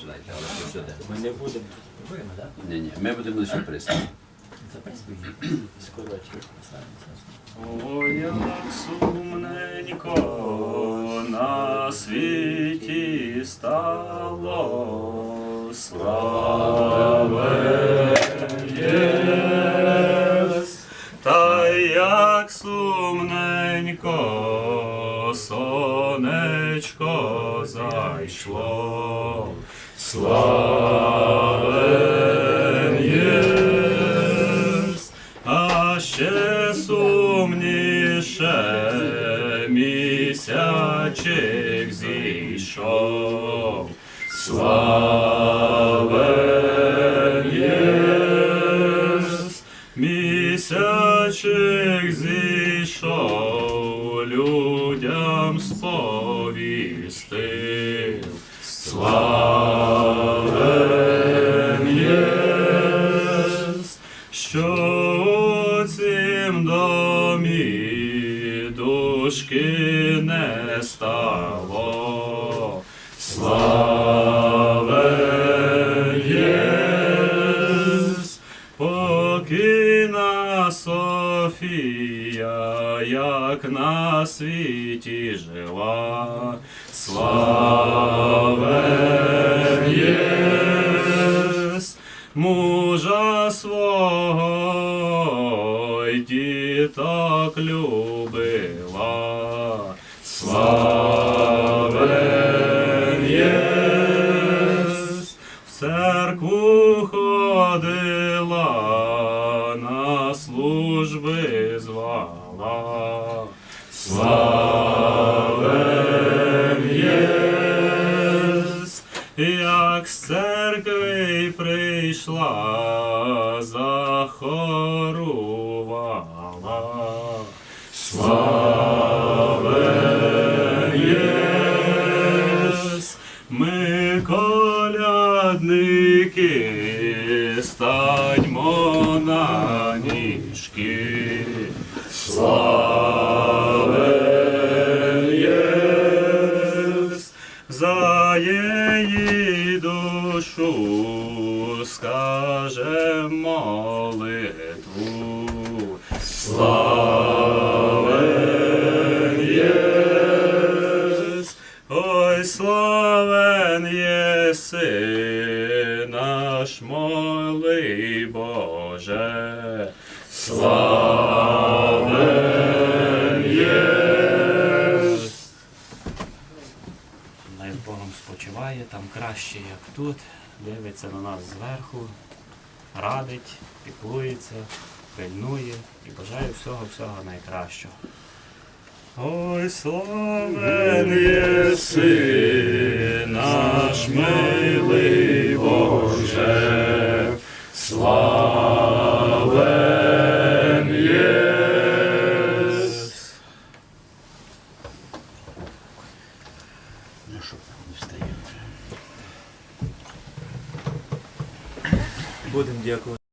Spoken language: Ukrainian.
Читайте, але що сюди. Ми не будемо. Будемо, так? Ні, ні, ми будемо лише пристав. За приспів як сумненько на світі стало славе сонечко зайшло, славен єс, а ще сумніше місячик зійшов. Славен єс, місячик людям сповістив. Славен єс, що цим домі душки не стало. Покійна Софія, як на світі жила. Славен єс, мужа свого й діток любила. Славен єс, в церкву ходила, церкви прийшла, захорувала. Славен єс, ми колядники, станьмо на ніжки. Славен єс, за її душу скажем молитву. Славен єс, ой, славен єси, наш молий Боже. Славен краще, як тут, дивиться на нас зверху, радить, піклується, пильнує і бажає всього-всього найкращого. Ой, славен єси, наш милий Боже, славен єс. Ну що, не встає. Будемо дякувати.